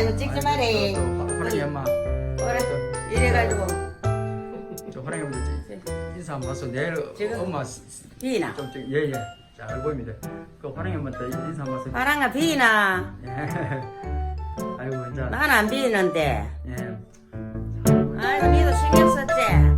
아이고 찍지 말해. 호랑이 엄마. 그래 이래가지고. 저 호랑이 엄마 인사 한번 봐서 내일 지금? 엄마 비나? 좀예예. 잘 보입니다. 그 호랑이 엄마한테 인사 한번 봐서 바람아 비나? 예. 아이고 이제 난안 비는데. 예. 아이고 니도 신경 썼지?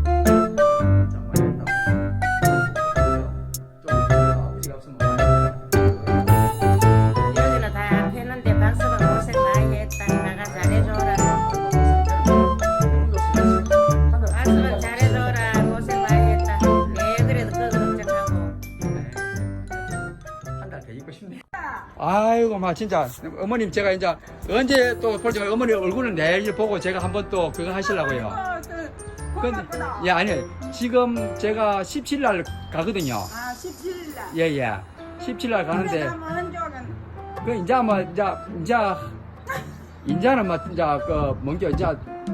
막 진짜 어머님 제가 이제 언제 또 볼지 어머니 얼굴은 내일 보고 제가 한번 또 그거 하시려고요. 어, 근데 예 아니 지금 제가 17일 날 가거든요. 아, 17일 날. 예예. 17일 날 가는데 한번 한적은 그 이제 뭐 이제 이제 이제는 뭐 이제 그 뭔가 이제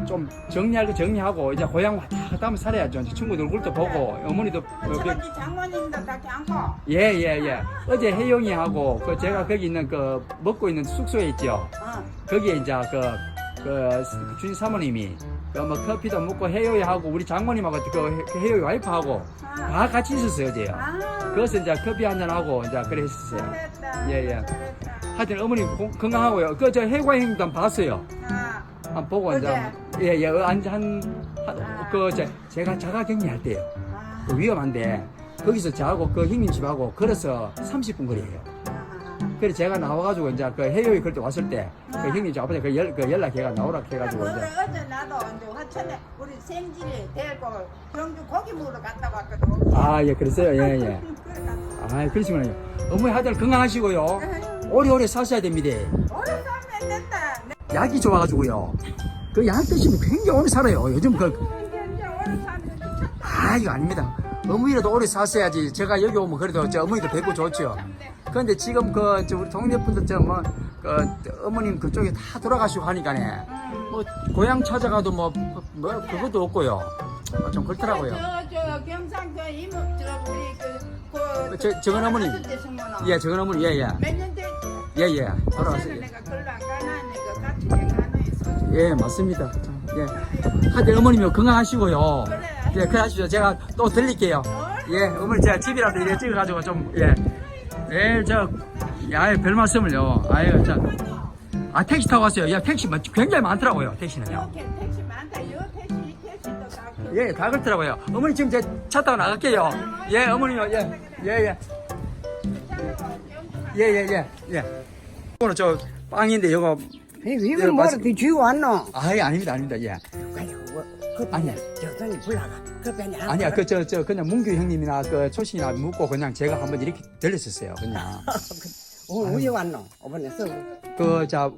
좀 정리할 거 정리하고 이제 고향 왔다 갔다 하면 살아야죠. 이제 친구들 얼굴도 보고 어머니도 어, 그- 저기 장모님도 다 안고. 예, 예, 예. 어제 혜영이 하고, 그, 제가 거기 있는 그, 먹고 있는 숙소에 있죠. 어. 거기에 이제 그, 그, 주인 사모님이, 그, 뭐, 커피도 먹고 혜영이 하고, 우리 장모님하고, 그, 그 혜영이 와이프하고, 아, 다 같이 있었어요, 어제요. 아, 그래서 이제 커피 한잔 하고, 이제 했었어요. 잘했다. 예, 예. 잘했다. 하여튼 어머니 고- 건강하고요. 그, 저, 해과 형님도 한번 봤어요. 아, 한번 보고, 이제. 어제? 예, 예, 어, 한, 한, 한, 그, 저, 제가 자가격리 할 때요. 아, 그 위험한데, 거기서 저하고 그 형님 집하고 걸어서 30분 거리에요. 아, 그래서 제가 나와가지고 이제 그 해외에 그때 왔을 때그 아. 형님 저 아버지 그, 연, 그 연락해가 나오라 해가지고 그래, 어제 나도 이제 화천에 우리 생질이 데리고 경주 고기 먹으러 갔다 왔거든. 아 예 그랬어요 예예 그래 갔다. 아 그러시구나 어머니 하여튼 건강하시고요 오래오래 사셔야 됩니다 오래 살면 된다. 내 약이 좋아가지고요 그 약 드시면 굉장히 오래 살아요 요즘 그 아 이거 아닙니다 어머니라도 오래 사셔야지 제가 여기 오면 그래도 저 어머니도 뵙고 좋죠 그런데 지금 그 저 우리 동네 분들 저 뭐 그 어머님 그쪽에 다 돌아가시고 하니까네 뭐 고향 찾아가도 뭐, 뭐 그것도 없고요 어, 좀 그렇더라고요 저, 저 경상 그 이모 저 우리 그, 그 저- 저건 어머니. 예, 저건 어머니, 예, 예. 몇 년 됐지? 예, 예. 돌아가세요. 예, 맞습니다. 참, 예. 하여튼 어머님이 건강하시고요. 예, 그래 하십시오. 제가 또 들릴게요. 예, 어머니 제가 집이라도 이래 찍어가지고 좀, 예. 예, 저, 야, 별 말씀을요. 아유, 저. 아, 택시 타고 왔어요. 야, 택시 뭐 굉장히 많더라고요, 택시는요. 이렇게 택시 많다. 요 택시, 이 택시도 다. 그- 예, 다 그렇더라고요. 어머니 지금 제 차 타고 나갈게요. 예, 어머니요, 예, 예, 예. 예, 예, 예, 예. 이거는 저 빵인데, 이거. 예, 뭐라 맛있- 그 쥐고 왔노? 아, 예, 아닙니다, 아닙니다, 예. 아이고, 그 아니야. 저선이 불러가. 그 편이 안 아니야, 불러. 그, 저, 저, 그냥 문규 형님이나 그 초신이나 묻고 그냥 제가 한번 이렇게 들렸었어요, 그냥. 오늘 우리 왔노? 이번에 써. 그, 자,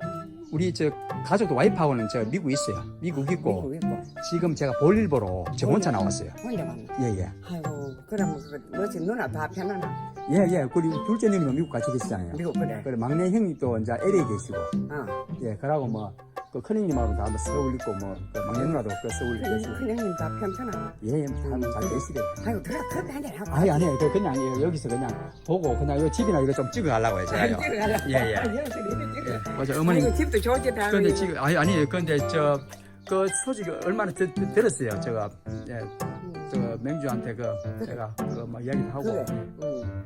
우리 저 가족도 와이프하고는 저 미국 있어요. 미국 있고, 미국 있고. 지금 제가 볼일 보러 저 혼자 나왔어요. 혼자 왔노? 예, 예. 아이고, 그러면 그, 뭐지, 누나 다 편하나? 예, 예. 그리고 둘째 님은 미국 같이 계시잖아요. 미국 그래. 그리고 막내 형님 또 이제 LA 계시고, 어. 예, 그러고 뭐, 그 큰형님하고도 한번 서울 있고, 뭐, 그 막내 누나도 그 서울 큰- 계시고, 큰 형님 다 편찮아. 예, 예, 다잘 계시대요. 아이고, 들어, 커피 한잔 하고. 아니, 아니에요. 그 그냥 예, 여기서 그냥 보고, 그냥 요 집이나 이거 좀 찍어 가려고요, 제가요. 예, 예. 예, 맞아, 어머니. 아이고, 집도 좋지, 다. 근데 지금 아니 아니 근데 저 그 소식 얼마나 들, 들- 들었어요 제가 예, 저 맹주한테 그 제가 그막 이야기도 하고 그래. 응.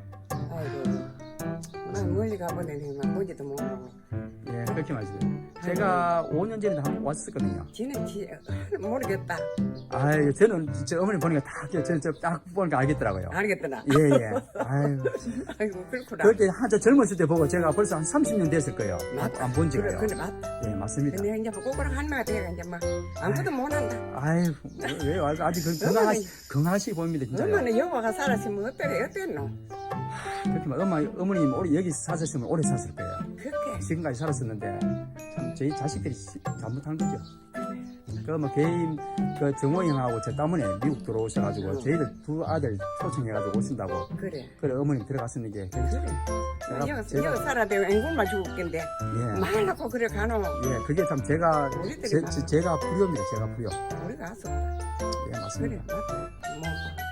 아이고. 난 멀리 가보더니 막 보지도 못하고. 예, 그렇게 말씀드려요. 제가 5년 전에 한번 왔었거든요. 지는 지 모르겠다. 아유, 저는 진짜 어머니 보니까 다, 저, 저, 딱 보니까 알겠더라고요. 알겠더나. 예, 예. 아유. 아이고 그렇구나. 그때 한저 젊었을 때 보고 제가 벌써 한 30년 됐을 거예요. 안본 그래 지가요. 그래 맞다. 예, 맞습니다. 근데 이제 뭐 꼬꼬랑 한마가 돼가 이제 막 아무것도 못한다. 아유, 왜, 왜, 아직 건- 건강하시, 건강하시 보입니다, 진짜 요. 얼마나 여와가 살았으면 어때래 어땠노? 그렇게 말, 엄마, 어머님, 오래 여기 사셨으면 오래 사실 거예요. 그렇게. 지금까지 살았었는데, 참, 저희 자식들이 시- 잘못한 거죠. 그, 뭐, 개인, 그, 정호 형하고 저 때문에 미국 들어오셔가지고, 저희들 두 아들 초청해가지고 오신다고. 그래. 그래, 어머님 들어갔었는 게. 그래. 여기 제가- 살아도 앵굴만 죽었겠는데 예. 말라고 그래 가노. 예, 그게 참 제가, 제, 다- 제, 제가 불효입니다, 제가 불효. 우리가 왔었다. 예, 그래 맞습니다. 맞다. 뭐.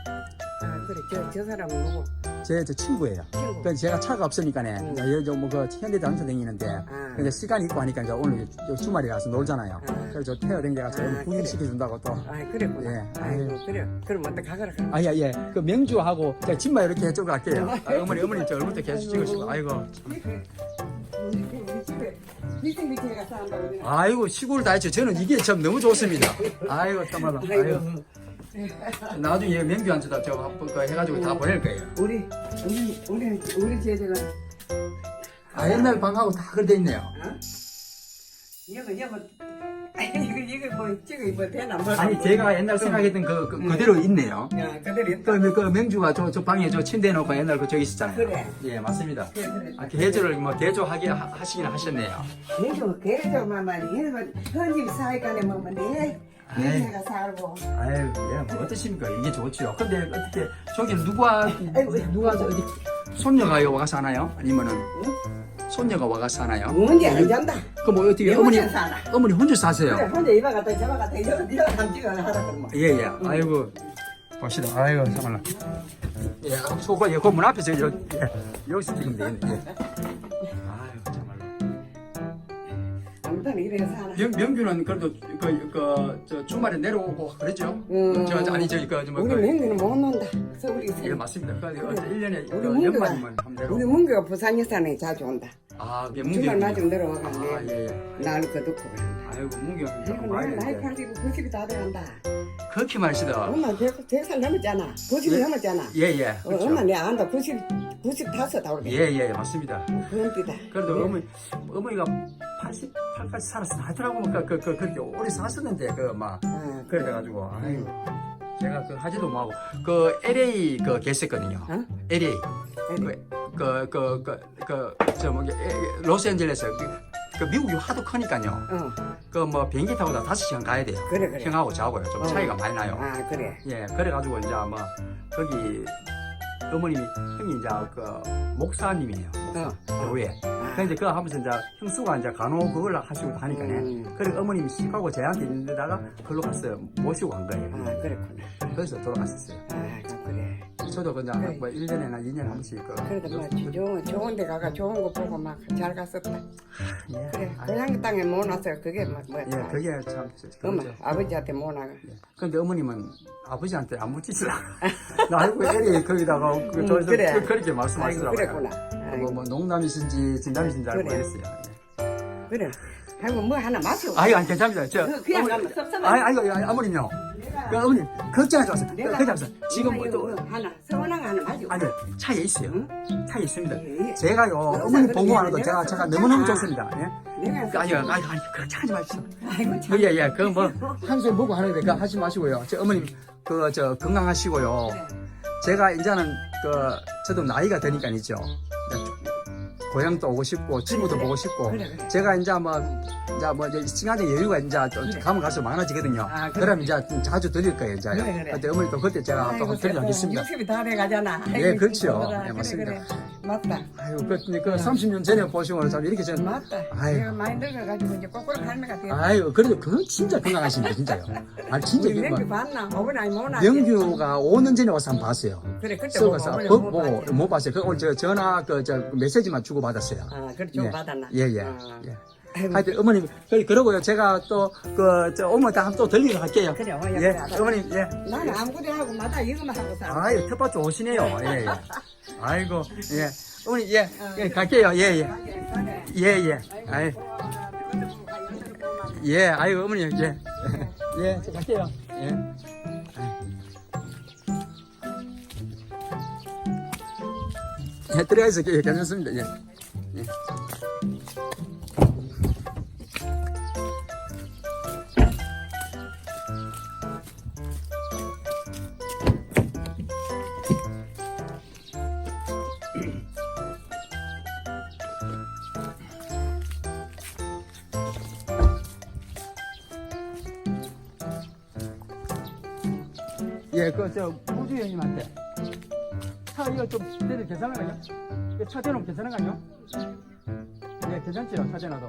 아 그래 저 저 사람은 누구? 제, 저 친구예요. 친구. 그 제가 차가 없으니까네. 응. 여기 뭐그 현대장터 다니는데. 아. 근데 시간이 있고 하니까 이제 오늘 요 주말이라서 놀잖아요. 아. 그래서 저 태워 댕겨가지고 아, 구경시켜준다고 또. 아 그랬구나. 예. 아이고 아유. 그래. 그럼 어떡 가거라. 그럼. 아, 예, 예. 그 명주하고 제가 집만 이렇게 해주고 갈게요. 아, 어머니, 어머니 저 얼굴도 계속 찍으시고. 아이고. 참. 가서. 아이고, 시골 다 했죠. 저는 이게 참 너무 좋습니다. 아이고, 참말로. 아이고. 나중에 명주한테다 저그 해가지고 다 보낼 거예요. 우리 우리 우리 우리 제자가 아, 옛날 방하고 다 그래 있네요. 어? 이거 이거 이거 이거 뭐 되나 뭐 아니, 제가 옛날 생각했던 그, 그 그대로 있네요. 야 그대로 있다. 그, 그 명주가 저, 저 방에 저 침대 놓고 옛날 그 저기 있었잖아요. 그래. 예, 맞습니다. 그래, 그래. 아, 개조를 뭐 개조하게 하, 하시긴 하셨네요. 계속 계속 만만 해서 현집 사회간에 뭐면 내 내가 살고 아유, 예, 뭐 어떠십니까? 이게 좋죠. 근데 어떻게 저기 누가 누가 저 어디 손녀가 와서 하나요? 아니면은 손녀가 와서 하나요? 언제 안 잔다. 그럼 뭐 어떻게 내 어머니 혼자 사나. 어머니 혼자 사세요? 그래 혼자 이봐 갔다 저봐 갔다 이거 이거 한 찍어 하라 그러면. 예, 예. 아이고 봅시다. 아이고 정말로. 예, 소가 예, 그문 앞에서 여, 예, 여기서 찍으면 되겠네. 예. 아무튼 이래 사나. 명, 명규는 그래도 그, 그, 저 주말에 내려오고 그러죠? 음. 저, 아니, 저기, 그, 뭐, 우리 그, 맹기는 못 논다. 서울이 예, 맞습니다. 그, 그, 1년에 그, 우리 문규가 연말이면 한번 우리 내려오고. 문규가 부산 여산에 자주 온다. 아, 그게 주말 문규. 맞으면 아, 내려와가는데 예, 예. 그 듣고 그런다. 아이고, 문규. 내가 나이. 80, 90이 다 돼간다. 그렇게 말시다. 엄마 100, 100살 넘었잖아. 90이 예. 넘었잖아. 예, 예. 어, 그렇죠. 내가 안다. 90, 95다 오르게. 예, 예, 맞습니다. 그런디다. 그래도 어머니, 어머니가 88까지 살았어. 하더라고, 그, 그, 그, 그렇게 오래 사셨는데, 그, 막. 아, 그래가지고, 아이고. 제가 그 하지도 뭐하고, 그 LA 그 계셨거든요. 어? LA. LA? 그, 그, 그, 그, 그, 저, 뭐, 에, 에, 로스앤젤레스. 그, 그 미국이 하도 크니까요. 어, 그뭐 비행기 타고 다 다섯 시간 가야 돼요. 그래, 그래. 형하고 저하고요. 좀 어. 차이가 많이 나요. 아, 그래. 예, 그래가지고 이제 뭐 거기 어머님이 형이 이제 그 목사님이에요. 목사 어. 교회. 아, 그래서 이제 그거 하면서 이제 형수가 이제 간호 그걸 하시고 하니까 음. 그래 어머님이 시카고 제한테 있는 데다가 그걸로 갔어요. 모시고 간 거예요. 아, 그랬구나. 그래서 돌아가셨어요. 아, 그래. 저도 그냥 그래. 뭐 1년에나 2년에 한 번씩 그 그래도 뭐 좋은, 좋은 데 가가 좋은 거 보고 막 잘 갔었다. 예. 그래. 아, 고향 땅에 못 왔어요. 그게 뭐, 뭐야. 예, 그게 참 엄마, 그거죠. 아버지한테 못 나가. 예. 근데 어머님은 아버지한테 안 나 알고 애리 거기다가 그, 음, 저, 저, 그래. 그, 그렇게 아이고, 말씀하시더라고요. 그랬구나. 뭐, 아이고, 뭐 농담이신지 진담이신지 잘 그래. 모르겠어요. 그래. 아이고, 뭐 하나 마시고. 아유, 아니, 괜찮습니다. 저, 그- 그냥 어머니-. 아니, 아니, 아니, 아버님요. 그 어머님, 걱정하지 마세요. 내가- 걱정하지 마세요. 지금 뭐 또, 하나, 서운한 거 하나 마시고. 아니, 차에 있어요. 차에 있습니다. 예. 제가요, 내가 어머니 그래, 보고 하는 거 내가 제가, 제가 그렇잖아. 너무너무 좋습니다. 예? 내가 그, 아니, 아니, 아니, 그렇게 하지 마십시오. 아이고, 참. 예, 예, 그 뭐, 항상 보고 하는데, 그 하지 마시고요. 저 어머님, 그, 저, 건강하시고요. 그래. 제가 이제는 그 저도 나이가 드니까 있죠. 고향도 오고 싶고 친구도 보고 싶고 그래, 그래. 제가 이제 뭐 이제 뭐 이제 시간적 여유가 이제 또 가면 갈수록 많아지거든요. 아, 그래. 그럼 이제 좀 자주 드릴 거예요. 이제 그래, 그래. 그때 어머니 또 그때 제가 또 아이고, 드리겠습니다. 60이 다 돼가잖아. 예, 아이고, 그렇죠. 예, 그래, 맞습니다. 그래. 맞다. 아유 그, 그 30년 전에 보시고 참 이렇게 전 맞다. 내가 많이 늙어가지고 이제 거꾸로 할매가 돼. 아유 그래도 그건 진짜 건강하십니다 진짜요. 아 진짜 우리 그 명규 뭐, 봤나? 어머니 아니 못 나지. 명규가 5년 전에 와서 한번 봤어요. 그래 그때 보고 보고 봤지. 못 봤어요. 그 오늘 저 전화 그 저 메시지만 주고 받았어요. 아 그래 좀 예. 받았나? 예, 예. 아. 예. 아이고, 하여튼 어머님 그 그러고요 제가 또그저 오면 다또 들리러 갈게요. 그래, 어, 예, 그래, 알아. 어머님 예. 나는 아무것도 하고 마다 이거만 하고 살아. 아유 텃밭 좋으시네요. 예, 예. 아이고 예. 어머니 예, 예 갈게요 예 예 예 예 아이 예 아이고 어머니 예예 저 갈게요 예 예, 들어가 있어 예, 괜찮습니다 예. 예. 저, 우주 형님한테. 차 이거 좀, 내일 괜찮은가요? 이거 차 대놓으면 괜찮은가요? 예, 괜찮지요, 차 대놔도.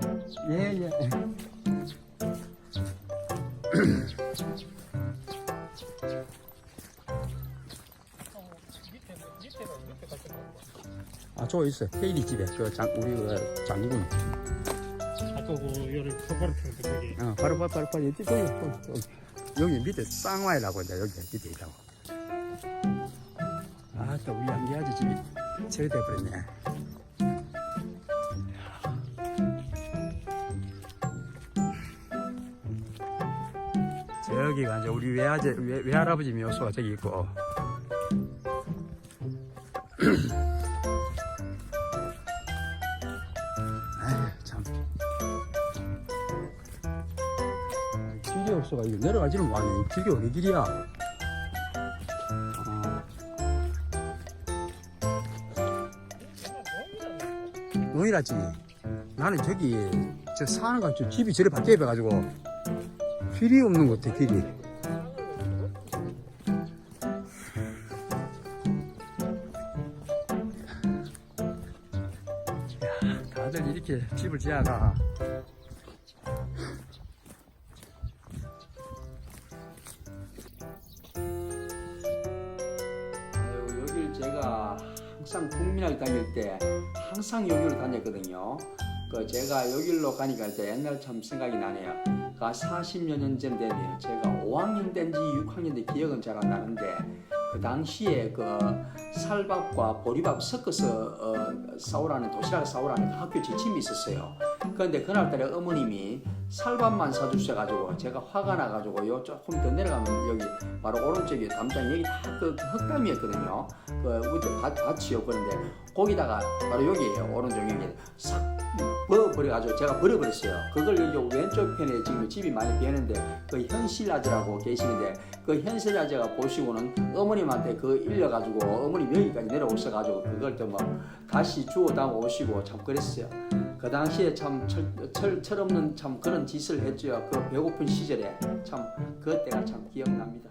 예, 예. 아, 저거 있어요. 케이리 집에, 그, 장, 우리, 그, 장군. 아까 그 열을 똑바로 펴는데 거기 어, 바로, 바로, 바로, 바로, 여기, 저기. 여기 밑에 쌍화이라고 이제 여기 밑에 있다고. 아, 또 우리 양기 아주 집이 철돼버렸네. 저기가 이제 우리 외아제, 외, 외할아버지 묘소가 저기 있고. 아휴, 참. 길이 없어가 이거 내려가지는 뭐하니 길이 어디 길이야 농이라지 나는 저기 저 사는 거저 집이 저리 밖에 해가지고 길이 없는 것 같아 길이. 야, 다들 이렇게 집을 지어가 항상 여기로 다녔거든요. 그 제가 여기로 가니까 이제 옛날 참 생각이 나네요. 그 40여 년쯤 되네요. 제가 5학년 된지 6학년 때 기억은 잘 안 나는데 그 당시에 그 살밥과 보리밥 섞어서 어, 싸우라는 도시락 싸우라는 그 학교 지침이 있었어요. 그런데 그날따라 어머님이 살밥만 사주셔가지고 제가 화가 나가지고 요 조금 더 내려가면 여기 바로 오른쪽에 담장 여기 다그 흙담이었거든요. 그 우리 밭, 밭이요. 그런데 거기다가 바로 여기에요. 오른쪽 여기 싹 버려가지고 제가 버려버렸어요. 그걸 여기 왼쪽 편에 지금 집이 많이 비었는데 그 현실 아저라고 계시는데 그 현실 아저가 보시고는 어머님한테 그 일려가지고 어머님 여기까지 내려오셔가지고 그걸 또 뭐 다시 주워다 오시고 참 그랬어요. 그 당시에 참 철, 철, 철 없는 참 그런 짓을 했죠. 그 배고픈 시절에 참 그때가 참 기억납니다.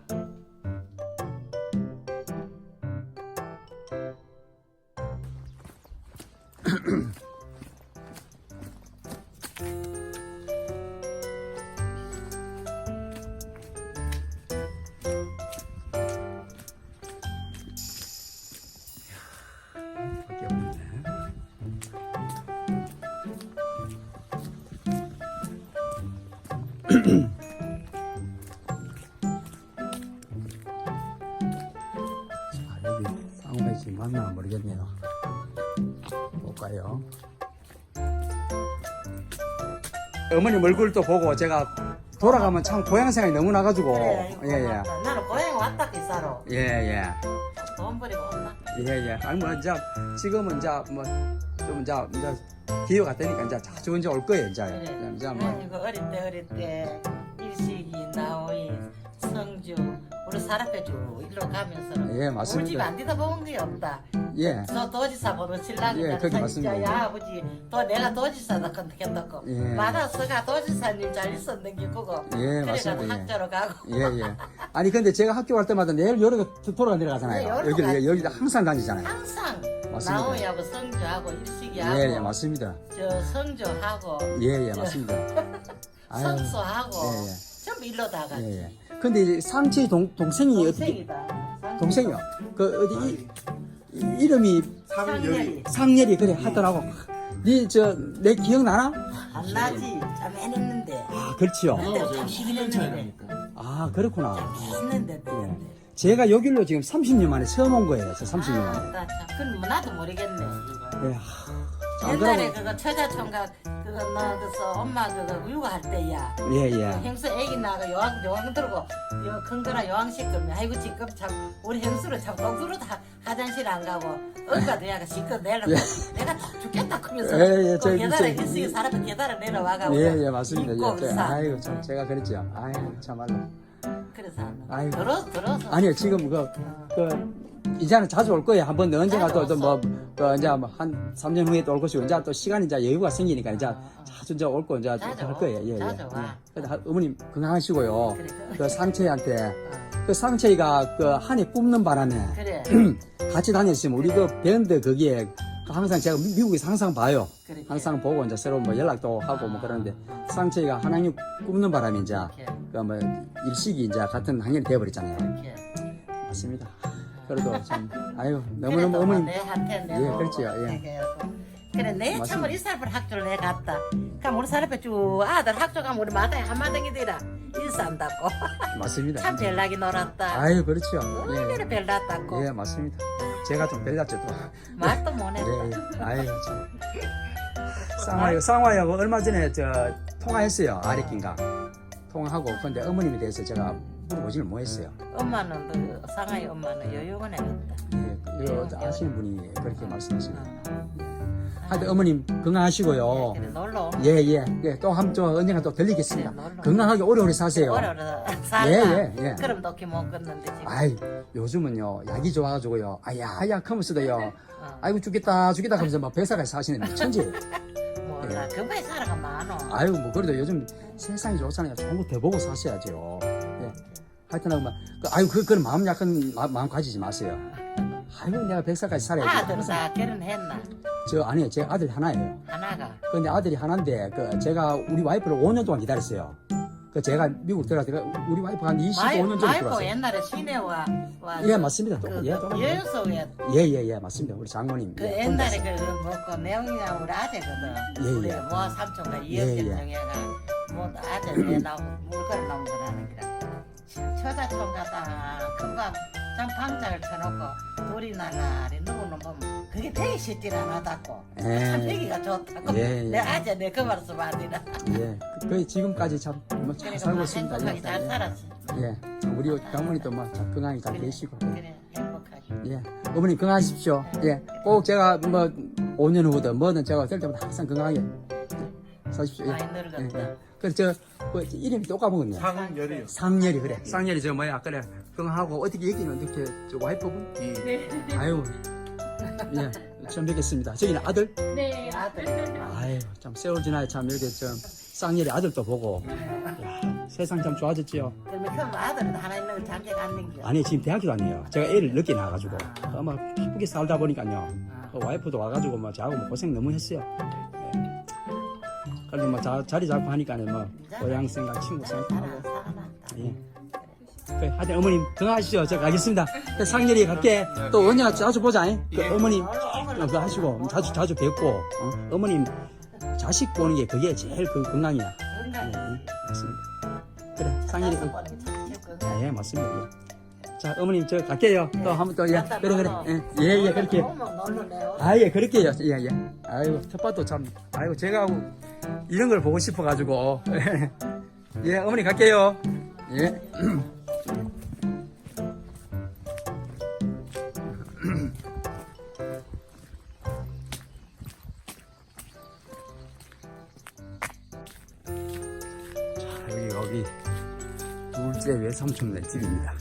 볼까요? 어머님 얼굴도 보고 제가 돌아가면 참 고향 생각이 너무 나가지고. 예예. 나는 고향 왔다 기사로. 예예. 돈 버리고 온나 예예. 아니 뭐 이제 지금은 이제 뭐좀 이제 이제 기회가 되니까 이제 자주 이제 올 거예요 이제. 그래. 이제 뭐. 아니 그 어릴 때 어릴 때 사람배주 일로 가면서 예, 맞습니다. 우리 집안 뒤다 본게 없다 예. 저 도지사 보러 신랑이 예, 그게 맞습니다. 야 아버지 또 내가 도지사다 컨택했다고 예. 받아서가 도지사님 잘 있었는 게 그거 예, 그래가 맞습니다. 예. 학교로 가고 예, 예. 아니, 근데 제가 학교 갈 때마다 내일 여러 내려가잖아요. 네, 여러 여기, 가지. 여기 항상 다니잖아요. 항상 맞습니다. 나오야고 성주하고 일식이하고 예, 예, 맞습니다. 저 성주하고 예, 예, 맞습니다. 아유, 성수하고 예, 예. 전부 일로 다 가지 예, 예. 근데 이제 상치 동, 동생이 어떻게, 동생이다 동생이요? 그, 어디, 이, 이- 이름이 상렬이 상렬이 그래 하더라고. 니, 저, 내 기억나나? 안 나지 참 해냈는데 아, 그렇지요. 그때 참 12년 차이네 아, 그렇구나. 했는데 예. 제가 여기로 지금 30년 만에 처음 온 거예요. 저 30년 아, 만에. 나 참, 그럼 뭐 나도 모르겠네. 예, 하, 안 옛날에 그거 처자총각 그거 너그서 엄마 그거 육아할 때야. 예, 예. 형수 애기 나가 요왕 요왕 들고 요 큰거나 요왕 시끄면 아이고 지금 참 우리 형수를 참 똥수로 다 화장실 안 가고 얼마 돼야가 시끄 내려고 예. 내가 다 죽겠다 그러면서 예, 예, 그 저- 계단에 저- 기스기 사람이 계단에 내려와가고 예, 예, 맞습니다. 예, 저, 아이고, 참, 제가 그랬죠. 아유, 참말로. 그래서 아이고. 들어 들어서 아니요, 지금 그, 그, 이제는 자주 올 거예요. 한번 언젠가 또, 또 뭐, 그, 이제 뭐한 3년 후에 또 올 것이고, 이제 또 시간이 이제 여유가 생기니까 이제 자주 이제 올 거, 이제 자주 할 거예요. 예, 예. 자주 와. 예. 그래도 하- 어머님 건강하시고요. 그래, 그 상처이한테, 어, 그 상처이가 그 한해 뿜는 바람에 그래 같이 다녔으면 우리 그 밴드 거기에 항상 제가 미- 미국에서 항상 봐요. 그렇게. 항상 보고 이제 새로 뭐 연락도 하고 뭐 그러는데 상처이가 한 학년 뿜는 바람에 이제 그뭐 일식이 이제 같은 학년이 되어버렸잖아요. 이렇게 맞습니다. 그래도 참 아유 너무너무 뭐 어머님 내한테 내 예, 뭐 그렇지요, 예. 그래 내. 참을 이사를 학교를 내 갔다 그럼 우리 사람 쭉 아들 학교 가면 우리 마당에 한마당이 되라 인사한다고 맞습니다. 참 별나게 놀았다 아유 그렇죠. 얼마나 별났다고 예, 예 맞습니다. 제가 좀 별났죠 또. 말도 못했다 예, 예. 아유 참. 쌍화요 쌍화요 얼마 전에 저 통화했어요 아래낀가 통화하고 근데 어머님에 대해서 제가 물어보지를 못했어요. 엄마는 그 상하이 엄마는 여유가 해갔다 예, 이거 아시는 분이 그렇게 말씀하시네요. 아, 하여튼 어머님 건강하시고요. 그래 놀러 오는 예, 예. 예, 또 한, 저, 언젠가 또 들리겠습니다. 그래, 놀러. 건강하게 오래오래 사세요. 오래오래 살다 예, 예, 예. 그럼 도끼 못 걷는데 지금 아이, 요즘은요, 약이 좋아가지고요. 아야, 아야, 하면서도요. 어, 아이고, 죽겠다, 죽겠다 하면서 막 백사까지 사시는 천지. 몰라 그거에 살아가 많어 아유, 뭐, 그래도 요즘 세상이 좋잖아요. 좋은 거 더 보고 사셔야죠. 예. 하여튼, 뭐, 그, 아유, 그, 그런 마음 약간, 마, 마음 가지지 마세요. 아이고, 내가 백사까지 살아야지. 다 결혼했나 저, 아니에요. 제 아들 하나예요. 하나가 근데 아들이 하나인데, 그, 제가 우리 와이프를 5년 동안 기다렸어요. 그, 제가 미국 때가 우리 와이프가 한 25년 전에 들어왔어요. 옛날에 시내와 와 예, 맞습니다. 그, 또, 예, 또. 그 예, 예, 예, 맞습니다. 우리 장모님. 그 예, 옛날에. 그 먹고 매형이랑 우리 아재거든. 예, 우리 예. 모아 삼촌과 예, 이혁진 예. 정애가 뭐 아들 내 나오고 물건을 나온 거라는 기라. 처자촌 가다 금방 장 방장을 쳐놓고 돌이 나나리 누구는 보면 그게 되게 쉽질 않았다고. 참 예, 되기가 좋다고. 예, 예. 내 아재 내 그 말씀 아니라. 예. 그- 거의 지금까지 참, 뭐, 잘 그러니까 살고 막 있습니다. 행복하게 잘 예. 살았지. 예. 우리 장모님도 뭐, 참 건강히 잘 그래, 계시고. 그래 행복하게. 예. 어머님 건강하십시오. 예. 꼭 제가 뭐, 5년 후든 뭐든 제가 될 때마다 항상 건강하게 사십시오. 예. 많이 늙었다. 예. 그래, 저, 뭐, 이름이 또 까먹었네. 상열이요. 상렬이 그래. 상렬이 저 뭐야 그래 건강하고 어떻게 얘기는 어떻게 저 와이프분? 예. 아유 예 처음 뵙겠습니다. 저기는 아들? 네, 아들. 아유 참 세월 지나야 참 이렇게 좀 쌍렬이 아들도 보고 야, 세상 참 좋아졌지요. 그러면 그 아들은 하나 있는 걸 잠재 갖는 겨. 아니 지금 대학교 다녀요. 제가 애를 늦게 낳아가지고 아마 기쁘게 살다 보니까요. 그 와이프도 와가지고 뭐 저하고 뭐 고생 너무 했어요. 예. 그래도 뭐 자, 자리 잡고 하니까는 뭐 고향 생각 친구 생각하고. 예. 그, 하여튼 어머님 건강하시죠. 저 가겠습니다. 그 상렬이 갈게. 또 언제나 자주 보자. 잉? 그 어머님 어, 그거 하시고 자주 자주 뵙고 어? 어머님 자식 보는 게 그게 제일 그 건강이야. 예. 예, 맞습니다. 그래 상렬이 그, 건강. 예 맞습니다. 예. 자 어머님 저 갈게요. 또 한번 또 예. 그래 그래. 예 예 예, 그렇게. 오면 놀러내요. 아예 그렇게요. 예 예. 아이고 텃밭도 참 아이고 제가 이런 걸 보고 싶어 가지고 예 어머니 갈게요. 예. 자 여기 여기 둘째 외삼촌네 집입니다.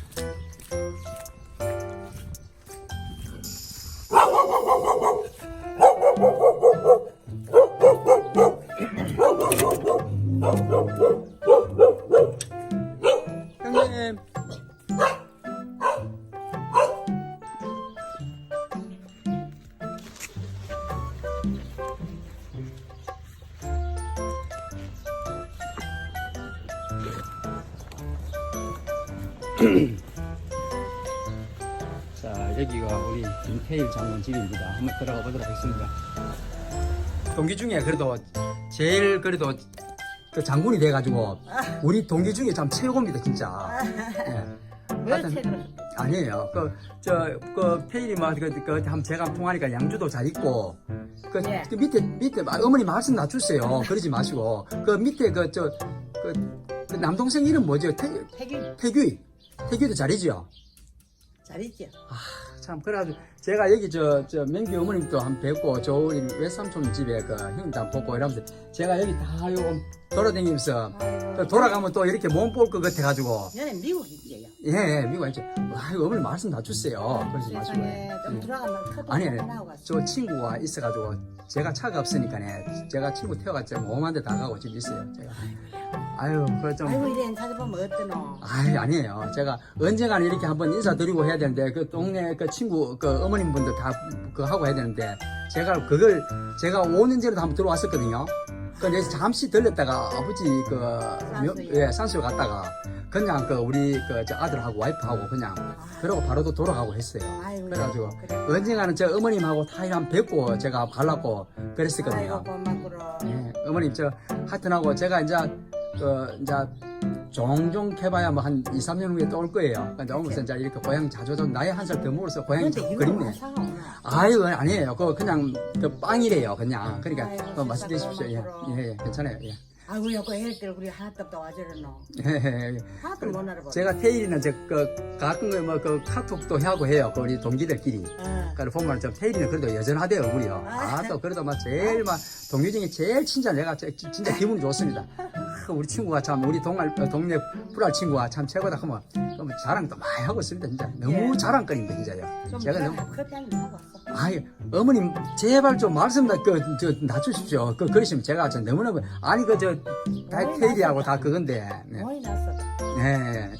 김태일 장군 집입니다. 한번 들어가 보도록 하겠습니다. 동기 중에 그래도 제일 그래도 그 장군이 돼가지고 우리 동기 중에 참 최고입니다, 진짜. 예. 뭘 하여튼- 책을 아니에요. 그, 저, 그, 페일이 뭐, 그, 그, 한번 제가 통하니까 양주도 잘 있고, 그, 예. 그 밑에, 밑에, 마- 어머니 말씀 낮추세요. 그러지 마시고. 그 밑에 그, 저, 그, 그 남동생 이름 뭐죠? 태, 태기 태규. 태규도 잘이죠? 잘있죠 참, 그래가지고, 제가 여기 저, 저, 맹규 어머님도 한 뵙고, 저 우리 외삼촌 집에 그 형님도 한 보고 이러면서, 제가 여기 다 요, 돌아다니면서, 또 돌아가면 또 이렇게 몸볼것 같아가지고, 얘네 미국 있게요 예, 예, 미국 아니죠. 아이고, 어머니 말씀 낮추세요. 그러지 마시고. 세상에 좀 예. 들어가면 커피 아니, 아니, 하나 하고 갔어 저 친구가 있어가지고, 제가 차가 없으니까네, 제가 친구 태워가지고, 오만 데 다 가고 지금 있어요, 제가. 아유, 그 좀. 아이고 이래 찾아보면 어떠노 아이, 아니에요. 제가 언젠가는 이렇게 한번 인사드리고 해야 되는데, 그 동네 그 친구, 그 어머님분들 다, 그 하고 해야 되는데, 제가 그걸, 제가 5년 전에도 한번 들어왔었거든요. 근데 잠시 들렸다가 아버지 그, 며- 산수유. 예, 산수유 갔다가, 그냥 그 우리 그저 아들하고 와이프하고 그냥, 그러고 바로 또 돌아가고 했어요. 아이고 그래가지고, 그래. 언젠가는 저 어머님하고 다 한번 뵙고 제가 가려고 그랬었거든요. 아이고 고맙구로 예, 어머님 저 하여튼하고 제가 이제 그 이제 종종 해봐야 뭐 한 2, 3년 후에 또 올 거예요. 근데 오면서 이제 이렇게 고향 자주 좀 나이 한 살 더 먹어서 고향이 이거 그립네. 아유 아니에요. 그거 그냥 그 빵이래요. 그냥 그러니까 아이고, 어, 맛있게 세상에 드십시오. 예. 예, 예, 괜찮아요. 예. 아이고 여기 헬들 우리 하나도 또 와주려노. 하나도 못 알아봐 제가 태일이는 저그 가끔 뭐그 카톡도 하고 해요. 그 우리 동기들끼리. 어. 그래 보면 좀 태일이는 그래도 여전하대요 얼굴이요. 아 또 그래도 막 제일 막 동료 중에 제일 친절 내가 제- 진짜 기분이 좋습니다. 아, 우리 친구가 참 우리 동알 어, 동네 불알 친구가 참 최고다 하면 그러면 자랑도 많이 하고 있습니다 진짜 너무 예. 자랑거리입니다 진짜요. 좀 제가 너무 커피 한잔 하고 왔어 아이 어머님 제발 좀 말씀 다그저 낮추십시오. 그 그러시면 제가 저 너무너무 아니 그 저 다 어이, 테일이하고 났어. 다 그건데 네. 네.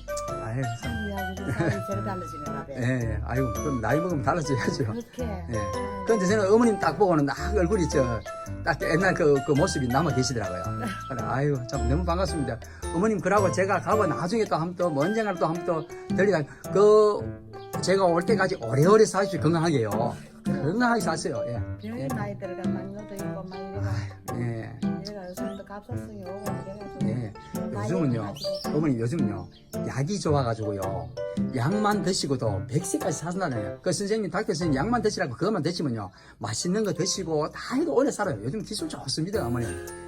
아유 참. 아이고 우리 사람이 저래 달라지네 나래 예, 아이고 그럼 나이 먹으면 달라져야죠. 그렇게 예. 근데 저는 어머님 딱 보고는 딱 얼굴이 저, 딱 옛날 그, 그 모습이 남아 계시더라고요. 그래, 아유, 참 너무 반갑습니다. 어머님, 그러고 제가 가고 나중에 또 한번 또, 뭐 언젠가 또 한번 또 들리다, 그, 제가 올 때까지 오래오래 사십시오. 건강하게요. 건강하게 사세요. 예. 병이 나이 들어가 망고도 있고 막 이래가 예. 내가 요즘도 값없어요 오고 예. 나이 요즘은요. 어머니 요즘은요, 약이 좋아가지고요, 약만 드시고도 100세까지 사신다네요. 그 선생님, 닥터 선생님 약만 드시라고 그것만 드시면요, 맛있는 거 드시고 다 해도 오래 살아요. 요즘 기술 좋습니다, 어머니.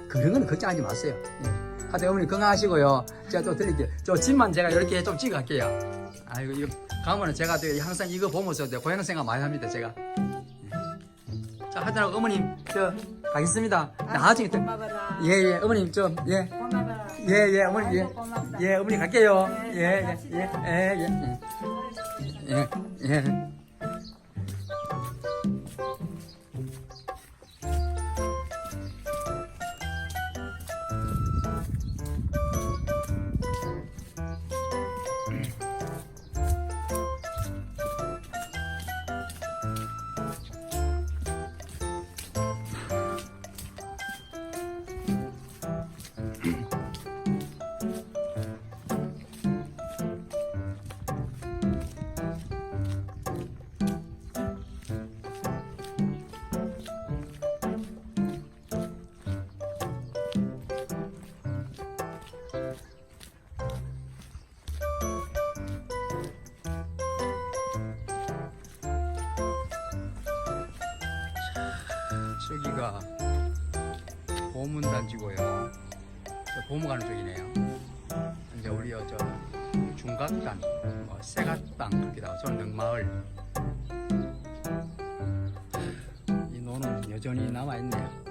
그런 거는 걱정하지 마세요. 예. 하여튼 어머니 건강하시고요. 제가 또 드릴게요. 저 집만 제가 이렇게 좀 찍어 갈게요. 아이고, 이거 가면은 제가 또 항상 이거 보면서 내 고향 생각 많이 합니다, 제가. 예. 자, 하여튼 어머님, 저, 가겠습니다. 나중에 또, 고마워라 예, 예, 어머님, 좀, 예. 예, 예, 어머니, 예. 예, 어머니 갈게요. 네, 예, 예. 예, 예, 예, 예, 예. 저기가 보문단지고요. 저 보문 가는 쪽이네요. 이제 우리 저 중각단, 뭐 세갓당 그렇게. 저는 능마을. 이 노는 여전히 남아 있네요.